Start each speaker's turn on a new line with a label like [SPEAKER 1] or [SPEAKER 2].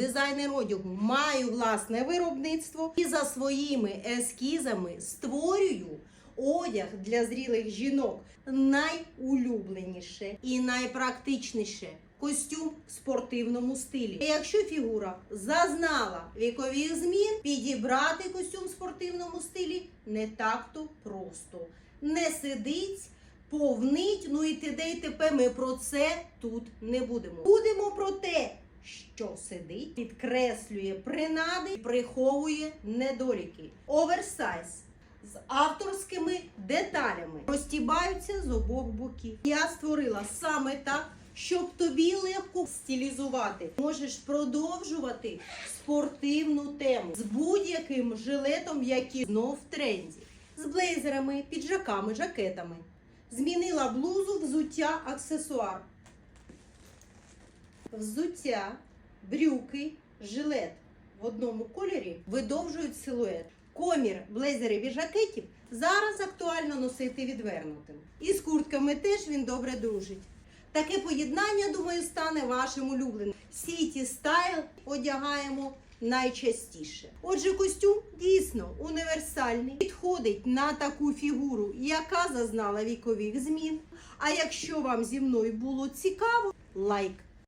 [SPEAKER 1] дизайнер одягу, маю власне виробництво і за своїми ескізами створюю одяг для зрілих жінок найулюбленіше і найпрактичніше. Костюм в спортивному стилі. Якщо фігура зазнала вікових змін, підібрати костюм в спортивному стилі не так-то просто. Не сидить, повнить, ну і т.д. і т.п. Ми про це тут не будемо. Будемо про те, що сидить, підкреслює принади приховує недоліки. Оверсайз з авторськими деталями розтібаються з обох боків. Я створила саме так. Щоб тобі легко стилізувати, можеш продовжувати спортивну тему з будь-яким жилетом, який знов в тренді, з блейзерами, піджаками, жакетами. Змінила блузу, взуття, аксесуар. Взуття, брюки, жилет в одному кольорі видовжують силует. Комір блейзерів і жакетів зараз актуально носити відвернутим. І з куртками теж він добре дружить. Таке поєднання, думаю, стане вашим улюбленим. Сіті стайл одягаємо найчастіше. Отже, костюм дійсно універсальний, підходить на таку фігуру, яка зазнала вікових змін. А якщо вам зі мною було цікаво, лайк.